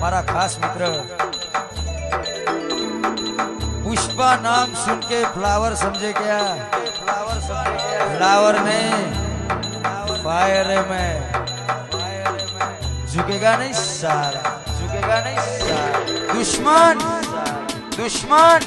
મારા ખાસ મિત્ર पुष्पा नाम सुन के फ्लावर समझे क्या फ्लावर समझे क्या फ्लावर नहीं फायर है मैं झुकेगा नहीं सारा झुकेगा नहीं सारा दुश्मन दुश्मन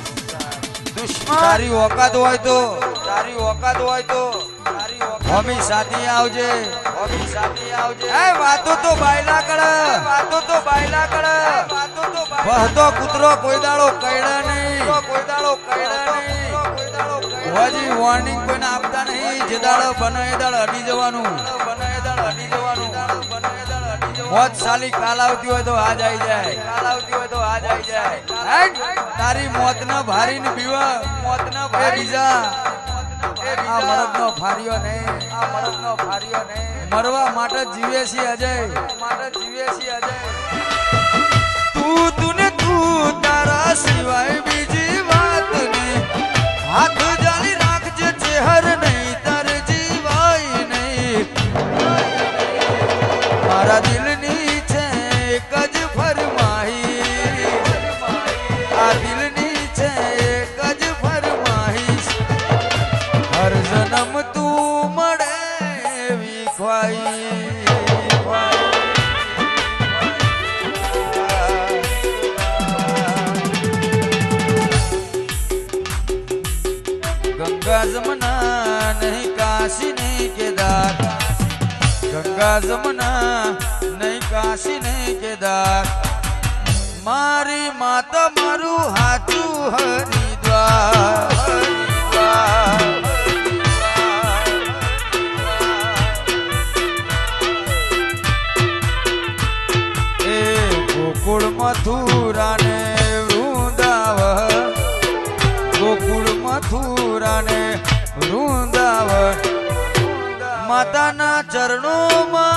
दुश्मन તારી ઓકાત હોય તો તારી ઓકાત હોય તો તારી હોમી સાથે આવજે. હોમી સાથે આવજે એ વાતો તો બાયલા કળ વાતો તો બાયલા કળ વાતો તો વહતો કૂતરો કોઈ દાડો કઈડા નહીં. કોઈ દાડો કઈડા નહીં હોજી વોર્નિંગ કોઈને આપતા નહીં. જે દાડો બને એ અડી જવાનું બને એ દાડો અડી જવાનું. કાલ આવતી હોય તો આજ આવી જાય. કાલ આવતી હોય તો આજ આવી જાય તારી મોત ના ભારી ને બીવા મોત ના ભારી બીજા. આ મરદ નો ફાર્યો ને. આ મરદ નો ફાર્યો ને. મરવા માટે જીવે છે અજય. માટે જીવે છે અજય. તું તુને તું તારા સિવાય બીજી વાત નહીં. હાથ જાળી રાખજે ચહેર નહીં તારે જીવાય નહીં. મારા દિલની ગંગા જમના નહીં કાશી નહીં કેદાર ગંગા જમના નહીં કાશી નહીં કેદાર મારી માતા મારું હાચું હરિદ્વાર મથુરા ને વૃંદાવ ગોકુળ મથુરા ને વૃંદાવ માતાના ચરણોમાં